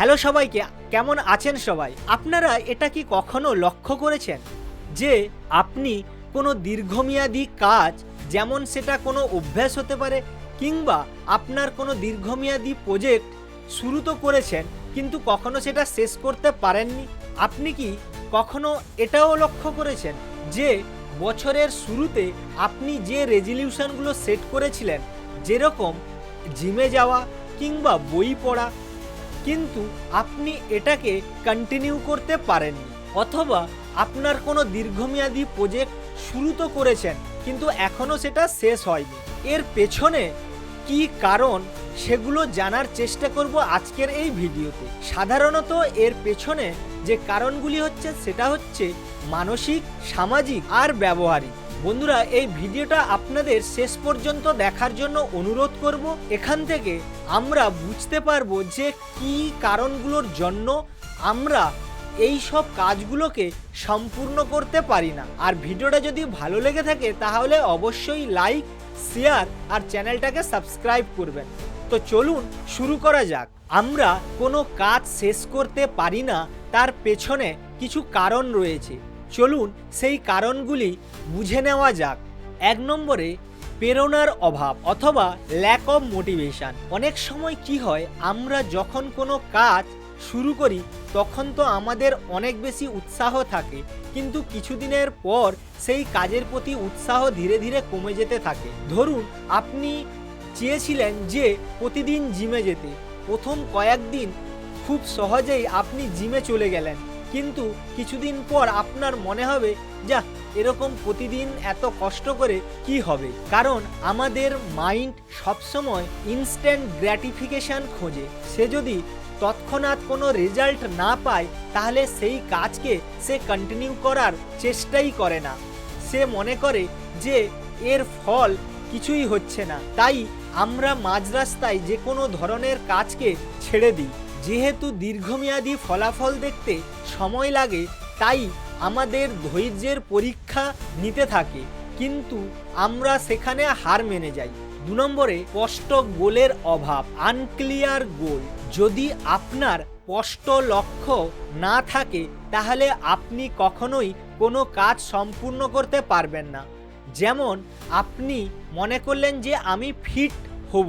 Hello সবাইকে, কেমন আছেন সবাই? আপনারা এটা কি কখনো লক্ষ্য করেছেন যে আপনি কোনো দীর্ঘমেয়াদী কাজ যেমন সেটা কোনো অভ্যাস হতে পারে কিংবা আপনার কোনো দীর্ঘমেয়াদী প্রজেক্ট শুরু তো করেছেন, কিন্তু কখনো সেটা শেষ করতে পারেননি? আপনি কি কখনো এটাও লক্ষ্য করেছেন যে বছরের শুরুতে আপনি যে রেজলিউশনগুলো সেট করেছিলেন, যেরকম জিমে যাওয়া কিংবা বই পড়া কিন্তু আপনি এটাকে কন্টিনিউ করতে পারেননি, অথবা আপনার কোনো দীর্ঘমেয়াদী প্রজেক্ট শুরু তো করেছেন, কিন্তু এখনও সেটা শেষ হয়নি। এর পেছনে কি কারণ সেগুলো জানার চেষ্টা করব আজকের এই ভিডিওতে। সাধারণত এর পেছনে যে কারণগুলি হচ্ছে, সেটা হচ্ছে মানসিক, সামাজিক আর ব্যবহারিক। বন্ধুরা, এই ভিডিওটা আপনাদের শেষ পর্যন্ত দেখার জন্য অনুরোধ করব। এখান থেকে আমরা বুঝতে পারব যে কি কারণগুলোর জন্য আমরা এই সব কাজগুলোকে সম্পূর্ণ করতে পারি না। আর ভিডিওটা যদি ভালো লেগে থাকে, তাহলে অবশ্যই লাইক, শেয়ার আর চ্যানেলটাকে সাবস্ক্রাইব করবেন। তো চলুন শুরু করা যাক। আমরা কোনো কাজ শেষ করতে পারি না, তার পেছনে কিছু কারণ রয়েছে। চলুন সেই কারণগুলি বুঝে নেওয়া যাক। এক নম্বরে প্রেরণার অভাব অথবা ল্যাক অফ মোটিভেশান অনেক সময় কি হয়, আমরা যখন কোনো কাজ শুরু করি, তখন তো আমাদের অনেক বেশি উৎসাহ থাকে, কিন্তু কিছুদিনের পর সেই কাজের প্রতি উৎসাহ ধীরে ধীরে কমে যেতে থাকে। ধরুন, আপনি চেয়েছিলেন যে প্রতিদিন জিমে যেতে, প্রথম কয়েকদিন খুব সহজেই আপনি জিমে চলে গেলেন, কিন্তু কিছুদিন পর আপনার মনে হবে যা এরকম প্রতিদিন এত কষ্ট করে কি হবে? কারণ আমাদের মাইন্ড সবসময় ইনস্ট্যান্ট গ্র্যাটিফিকেশান খোঁজে। সে যদি তৎক্ষণাৎ কোনো রেজাল্ট না পায়, তাহলে সেই কাজকে সে কন্টিনিউ করার চেষ্টাই করে না। সে মনে করে যে এর ফল কিছুই হচ্ছে না। তাই আমরা মাঝ রাস্তায় যে কোনো ধরনের কাজকে ছেড়ে দিই। যেহেতু দীর্ঘমেয়াদী ফলাফল দেখতে সময় লাগে, তাই আমাদের ধৈর্যের পরীক্ষা নিতে থাকে, কিন্তু আমরা সেখানে হার মেনে যাই। দু নম্বরে, স্পষ্ট গোলের অভাব আনক্লিয়ার গোল যদি আপনার স্পষ্ট লক্ষ্য না থাকে, তাহলে আপনি কখনোই কোনো কাজ সম্পূর্ণ করতে পারবেন না। যেমন, আপনি মনে করলেন যে আমি ফিট হব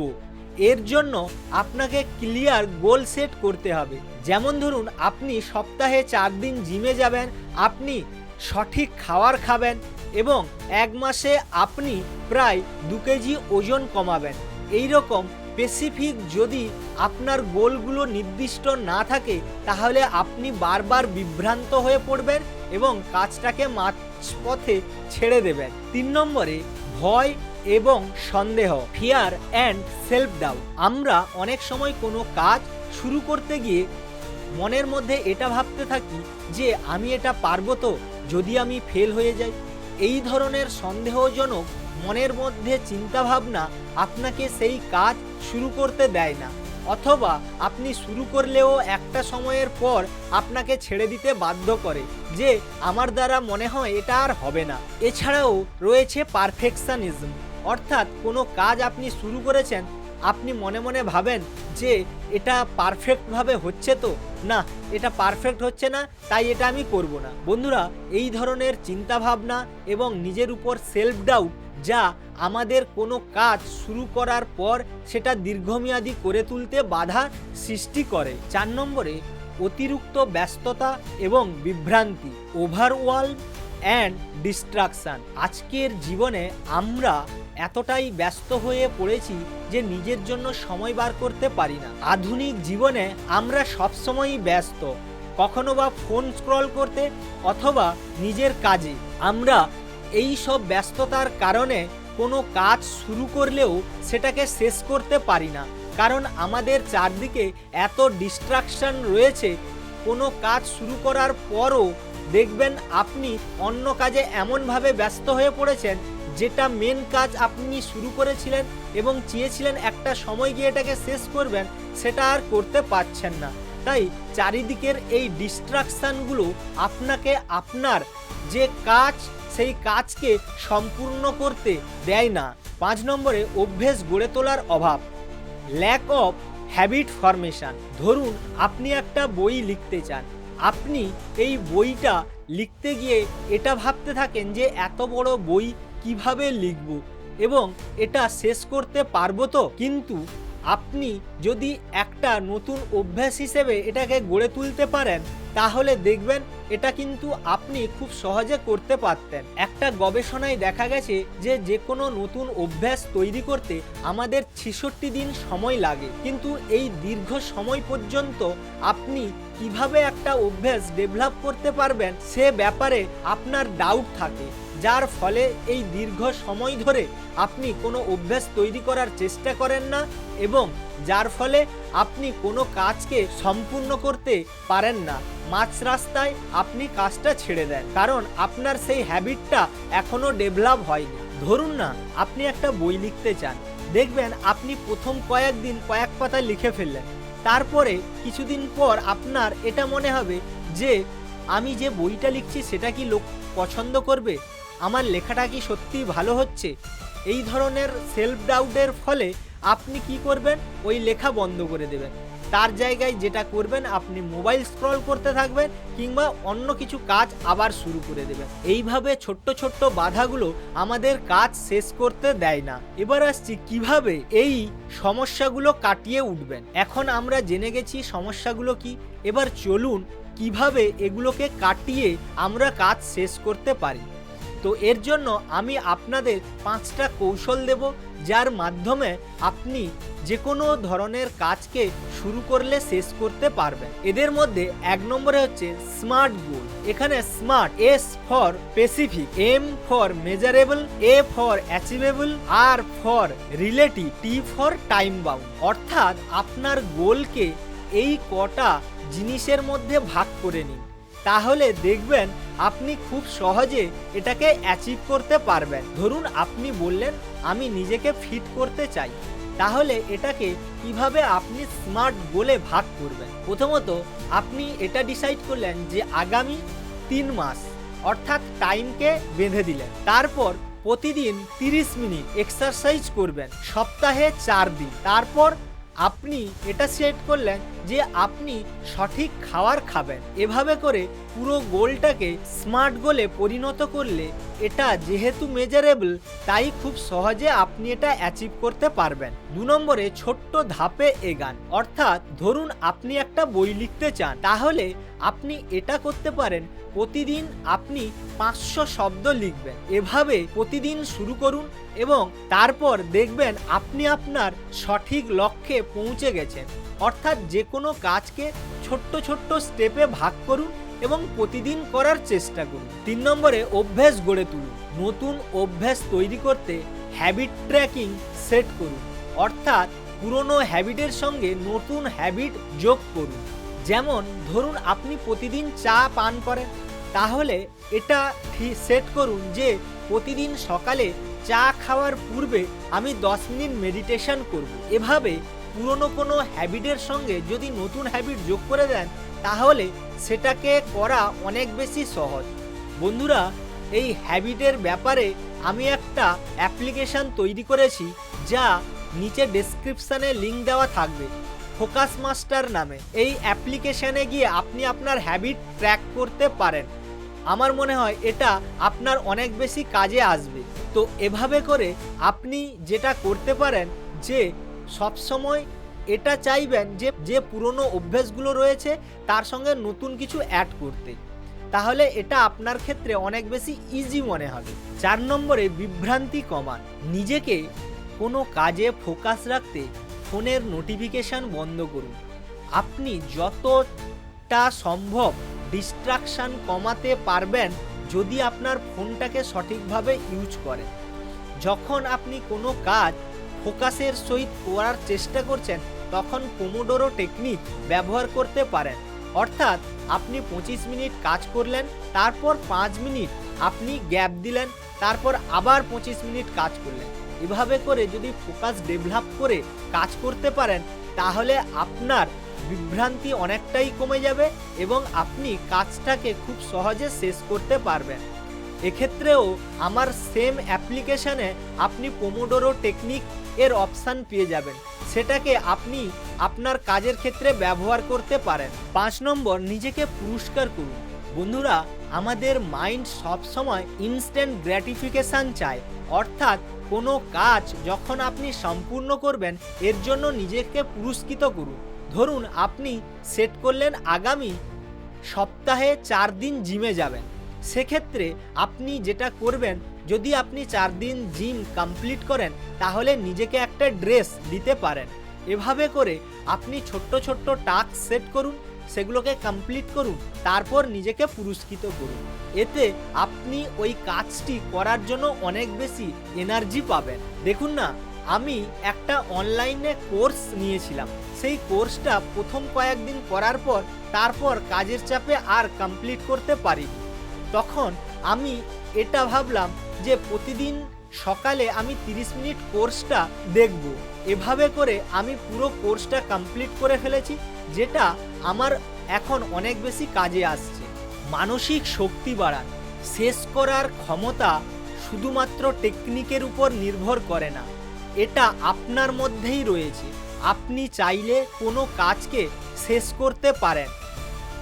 এর জন্য আপনাকে ক্লিয়ার গোল সেট করতে হবে। যেমন ধরুন, আপনি সপ্তাহে চার দিন জিমে যাবেন, আপনি সঠিক খাবার খাবেন এবং এক মাসে আপনি প্রায় দু কেজি ওজন কমাবেন। এই রকম স্পেসিফিক যদি আপনার গোলগুলো নির্দিষ্ট না থাকে, তাহলে আপনি বারবার বিভ্রান্ত হয়ে পড়বেন এবং কাজটাকে মাঝপথে ছেড়ে দেবেন। তিন নম্বরে ভয় এবং সন্দেহ ফিয়ার অ্যান্ড সেলফ ডাউট আমরা অনেক সময় কোনো কাজ শুরু করতে গিয়ে মনের মধ্যে এটা ভাবতে থাকি যে আমি এটা পারব তো, যদি আমি ফেল হয়ে যাই। এই ধরনের সন্দেহজনক মনের মধ্যে চিন্তাভাবনা আপনাকে সেই কাজ শুরু করতে দেয় না। অথবা আপনি শুরু করলেও একটা সময়ের পর আপনাকে ছেড়ে দিতে বাধ্য করে যে, আমার দ্বারা মনে হয় এটা আর হবে না। এছাড়াও রয়েছে পারফেকশনিজম অর্থাৎ কোনো কাজ আপনি শুরু করেছেন, আপনি মনে মনে ভাবেন যে এটা পারফেক্টভাবে হচ্ছে তো? না, এটা পারফেক্ট হচ্ছে না, তাই এটা আমি করব না। বন্ধুরা, এই ধরনের চিন্তাভাবনা এবং নিজের উপর সেলফ ডাউট যা আমাদের কোনো কাজ শুরু করার পর সেটা দীর্ঘমেয়াদী করে তুলতে বাধা সৃষ্টি করে। চার নম্বরে, অতিরিক্ত ব্যস্ততা এবং বিভ্রান্তি ওভারওয়াল অ্যান্ড ডিস্ট্রাকশান আজকের জীবনে আমরা এতটাই ব্যস্ত হয়ে পড়েছি যে নিজের জন্য সময় বার করতে পারি না। আধুনিক জীবনে আমরা সবসময়ই ব্যস্ত। কখনো বা ফোন স্ক্রল করতে অথবা নিজের কাজে। আমরা এই সব ব্যস্ততার কারণে কোনো কাজ শুরু করলেও সেটাকে শেষ করতে পারি না। কারণ আমাদের চারদিকে এত ডিস্ট্রাকশন রয়েছে, কোনো কাজ শুরু করার পরও দেখবেন আপনি অন্য কাজে এমনভাবে ব্যস্ত হয়ে পড়েছেন যেটা মেন কাজ আপনি শুরু করেছিলেন এবং চেয়েছিলেন একটা সময় গিয়ে এটাকে শেষ করবেন, সেটা আর করতে পারছেন না। তাই চারিদিকের এই ডিস্ট্রাকশানগুলো আপনাকে আপনার যে কাজ, সেই কাজকে সম্পূর্ণ করতে দেয় না। পাঁচ নম্বরে অভ্যেস গড়ে তোলার অভাব। ল্যাক অফ হ্যাবিট ফরমেশন ধরুন, আপনি একটা বই লিখতে চান। আপনি এই বইটা লিখতে গিয়ে এটা ভাবতে থাকেন যে এত বড় বই কীভাবে লিখব? এবং এটা শেষ করতে পারব তো? কিন্তু আপনি যদি একটা নতুন অভ্যাস হিসেবে এটাকে গড়ে তুলতে পারেন তাহলে দেখবেন এটা কিন্তু আপনি খুব সহজে করতে পারতেন। একটা গবেষণায় দেখা গেছে যে যে কোনো নতুন অভ্যাস তৈরি করতে আমাদের ছেষট্টি দিন সময় লাগে। কিন্তু এই দীর্ঘ সময় পর্যন্ত আপনি কীভাবে একটা অভ্যাস ডেভেলপ করতে পারবেন সে ব্যাপারে আপনার ডাউট থাকে। যার ফলে এই দীর্ঘ সময় ধরে আপনি কোনো অভ্যাস তৈরি করার চেষ্টা করেন না এবং যার ফলে আপনি কোনো কাজকে সম্পূর্ণ করতে পারেন না। মাঝ রাস্তায় আপনি কাজটা ছেড়ে দেন। কারণ আপনার সেই হ্যাবিটটা এখনও ডেভেলপ হয়নি। ধরুন না, আপনি একটা বই লিখতে চান। দেখবেন আপনি প্রথম কয়েকদিন কয়েক পাতা লিখে ফেললেন। তারপরে কিছুদিন পর আপনার এটা মনে হবে যে, আমি যে বইটা লিখছি সেটা কি লোক পছন্দ করবে? আমার লেখাটা কি সত্যি ভালো হচ্ছে? এই ধরনের সেলফ ডাউটের ফলে আপনি কি করবেন? ওই লেখা বন্ধ করে দেবেন। তার জায়গায় যেটা করবেন, আপনি মোবাইল স্ক্রল করতে থাকবেন কিংবা অন্য কিছু কাজ আবার শুরু করে দেবেন। এইভাবে ছোট্ট ছোট্ট বাধাগুলো আমাদের কাজ শেষ করতে দেয় না। এবার আসছি কীভাবে এই সমস্যাগুলো কাটিয়ে উঠবেন। এখন আমরা জেনে গেছি সমস্যাগুলো কি। এবার চলুন কীভাবে এগুলোকে কাটিয়ে আমরা কাজ শেষ করতে পারি। তো এর জন্য আমি আপনাদের পাঁচটা কৌশল দেব। যার মাধ্যমে আপনি যে কোনো ধরনের কাজকে শুরু করলে শেষ করতে পারবেন। এদের মধ্যে এক নম্বরে হচ্ছে স্মার্ট গোল এখানে smart S for specific M for measurable A for achievable R for relative T for time bound অর্থাৎ আপনার গোলকে এই কটা জিনিসের মধ্যে ভাগ করে নিন। তাহলে দেখবেন আপনি খুব সহজে এটাকে অ্যাচিভ করতে পারবেন। ধরুন আপনি বললেন, আমি নিজেকে ফিট করতে চাই। তাহলে এটাকে কীভাবে আপনি স্মার্ট বলে ভাগ করবেন? প্রথমত, আপনি এটা ডিসাইড করলেন যে আগামী তিন মাস, অর্থাৎ টাইমকে বেঁধে দিলেন। তারপর প্রতিদিন তিরিশ মিনিট এক্সারসাইজ করবেন। সপ্তাহে চার দিন। তারপর আপনি এটা সেট করলেন যে আপনি সঠিক খাবার খাবেন। এভাবে করে পুরো গোলটাকে স্মার্ট গোলে পরিণত করলে এটা যেহেতু মেজারেবল তাই খুব সহজে আপনি এটা অ্যাচিভ করতে পারবেন। দু নম্বরে ছোট্ট ধাপে এগান। অর্থাৎ ধরুন আপনি একটা বই লিখতে চান, তাহলে আপনি এটা করতে পারেন, প্রতিদিন আপনি পাঁচশো শব্দ লিখবেন। এভাবে প্রতিদিন শুরু করুন এবং তারপর দেখবেন আপনি আপনার সঠিক লক্ষ্যে পৌঁছে গেছেন। অর্থাৎ যে কোনো কাজকে ছোট্ট ছোট্ট স্টেপে ভাগ করুন এবং প্রতিদিন করার চেষ্টা করুন। তিন নম্বরে অভ্যেস গড়ে তুলুন। নতুন অভ্যাস তৈরি করতে হ্যাবিট ট্র্যাকিং সেট করুন। অর্থাৎ পুরনো হ্যাবিটের সঙ্গে নতুন হ্যাবিট যোগ করুন। যেমন ধরুন আপনি প্রতিদিন চা পান করেন। তাহলে এটা সেট করুন যে প্রতিদিন সকালে চা খাওয়ার পূর্বে আমি দশ মিনিট মেডিটেশন করব। এভাবে পুরনো কোনো হ্যাবিটের সঙ্গে যদি নতুন হ্যাবিট যোগ করে দেন, তাহলে সেটাকে করা অনেক বেশি সহজ। বন্ধুরা, এই হ্যাবিটের ব্যাপারে আমি একটা অ্যাপ্লিকেশান তৈরি করেছি যা নিচে ডেসক্রিপশানে লিঙ্ক দেওয়া থাকবে, ফোকাস মাস্টার নামে। এই অ্যাপ্লিকেশানে গিয়ে আপনি আপনার হ্যাবিট ট্র্যাক করতে পারেন। আমার মনে হয় এটা আপনার অনেক বেশি কাজে আসবে। তো এভাবে করে আপনি যেটা করতে পারেন যে সবসময় এটা চাইবেন যে যে পুরনো অভ্যেসগুলো রয়েছে তার সঙ্গে নতুন কিছু অ্যাড করতে। তাহলে এটা আপনার ক্ষেত্রে অনেক বেশি ইজি মনে হবে। চার নম্বরে বিভ্রান্তি কমান। নিজেকে কোনো কাজে ফোকাস রাখতে ফোনের নোটিফিকেশান বন্ধ করুন। আপনি যতটা সম্ভব ডিস্ট্রাকশান কমাতে পারবেন যদি আপনার ফোনটাকে সঠিকভাবে ইউজ করেন। যখন আপনি কোনো কাজ ফোকাসের সহিত করার চেষ্টা করছেন, তখন পোমোডোরো টেকনিক ব্যবহার করতে পারেন। অর্থাৎ, আপনি পঁচিশ মিনিট কাজ করলেন, তারপর পাঁচ মিনিট আপনি গ্যাপ দিলেন, তারপর আবার পঁচিশ মিনিট কাজ করলেন। এভাবে করে যদি ফোকাস ডেভেলপ করে কাজ করতে পারেন, তাহলে আপনার বিভ্রান্তি অনেকটাই কমে যাবে এবং আপনি কাজটাকে খুব সহজে শেষ করতে পারবেন। এক্ষেত্রেও আমার সেম অ্যাপ্লিকেশানে আপনি পোমোডোরো টেকনিক এর অপশান পেয়ে যাবেন। সেটাকে আপনি আপনার কাজের ক্ষেত্রে ব্যবহার করতে পারেন। পাঁচ নম্বর, নিজেকে পুরস্কার করুন। বন্ধুরা, আমাদের মাইন্ড সবসময় ইনস্ট্যান্ট গ্র্যাটিফিকেশান চায়। অর্থাৎ কোনো কাজ যখন আপনি সম্পূর্ণ করবেন, এর জন্য নিজেকে পুরস্কৃত করুন। ধরুন, আপনি সেট করলেন আগামী সপ্তাহে চার দিন জিমে যাবেন। সেক্ষেত্রে আপনি যেটা করবেন, যদি আপনি চার দিন জিম কমপ্লিট করেন, তাহলে নিজেকে একটা ড্রেস দিতে পারেন। এভাবে করে আপনি ছোট্ট ছোট্ট টাস্ক সেট করুন, সেগুলোকে কমপ্লিট করুন, তারপর নিজেকে পুরস্কৃত করুন। এতে আপনি ওই কাজটি করার জন্য অনেক বেশি এনার্জি পাবেন। দেখুন না, আমি একটা অনলাইনে কোর্স নিয়েছিলাম। সেই কোর্সটা প্রথম কয়েকদিন করার পর, তারপর কাজের চাপে আর কমপ্লিট করতে পারিনি। তখন আমি এটা ভাবলাম যে প্রতিদিন সকালে আমি 30 মিনিট কোর্সটা দেখব। এভাবে করে আমি পুরো কোর্সটা কমপ্লিট করে ফেলেছি, যেটা আমার এখন অনেক বেশি কাজে আসছে। মানসিক শক্তি বাড়ান। শেষ করার ক্ষমতা শুধুমাত্র টেকনিকের উপর নির্ভর করে না, এটা আপনার মধ্যেই রয়েছে। আপনি চাইলে কোনো কাজকে শেষ করতে পারেন।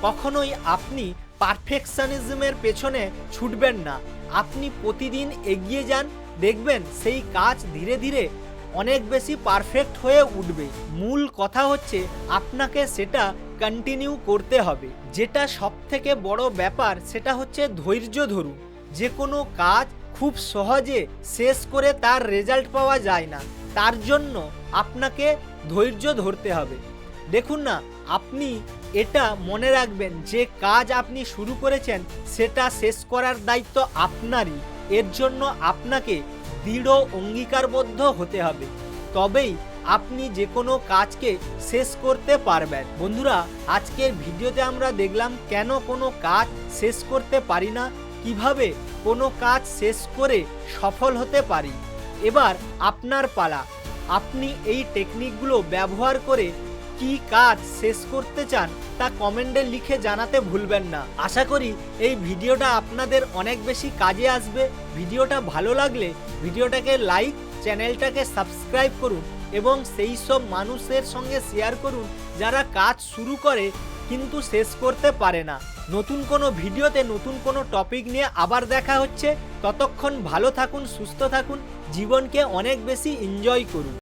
কখনোই আপনি পারফেকশনিজমের পেছনে ছুটবেন না। আপনি প্রতিদিন এগিয়ে যান, দেখবেন সেই কাজ ধীরে ধীরে অনেক বেশি পারফেক্ট হয়ে উঠবে। মূল কথা হচ্ছে আপনাকে সেটা কন্টিনিউ করতে হবে। যেটা সব থেকে বড় ব্যাপার সেটা হচ্ছে ধৈর্য ধরুন। যে কোনো কাজ খুব সহজে শেষ করে তার রেজাল্ট পাওয়া যায় না। তার জন্য আপনাকে ধৈর্য ধরতে হবে। দেখুন না আপনি এটা মনে রাখবেন, যে কাজ আপনি শুরু করেছেন, সেটা শেষ করার দায়িত্ব আপনারই। এর জন্য আপনাকে দৃঢ় অঙ্গীকারবদ্ধ হতে হবে। তবেই আপনি যে কোনো কাজকে শেষ করতে পারবেন। বন্ধুরা, আজকের ভিডিওতে আমরা দেখলাম কেন কোনো কাজ শেষ করতে পারি না, কীভাবে কোনো কাজ শেষ করে সফল হতে পারি। এবার আপনার পালা। আপনি এই টেকনিকগুলো ব্যবহার করে কি কাজ শেষ করতে চান তা কমেন্টে লিখে জানাতে ভুলবেন না। আশা করি এই ভিডিওটা আপনাদের অনেক বেশি কাজে আসবে। ভিডিওটা ভালো লাগলে ভিডিওটাকে লাইক, চ্যানেলটাকে সাবস্ক্রাইব করুন এবং সেই সব মানুষের সঙ্গে শেয়ার করুন যারা কাজ শুরু করে কিন্তু শেষ করতে পারে না। নতুন কোনো ভিডিওতে নতুন কোনো টপিক নিয়ে আবার দেখা হচ্ছে। ততক্ষণ ভালো থাকুন, সুস্থ থাকুন, জীবনকে অনেক বেশি এনজয় করুন।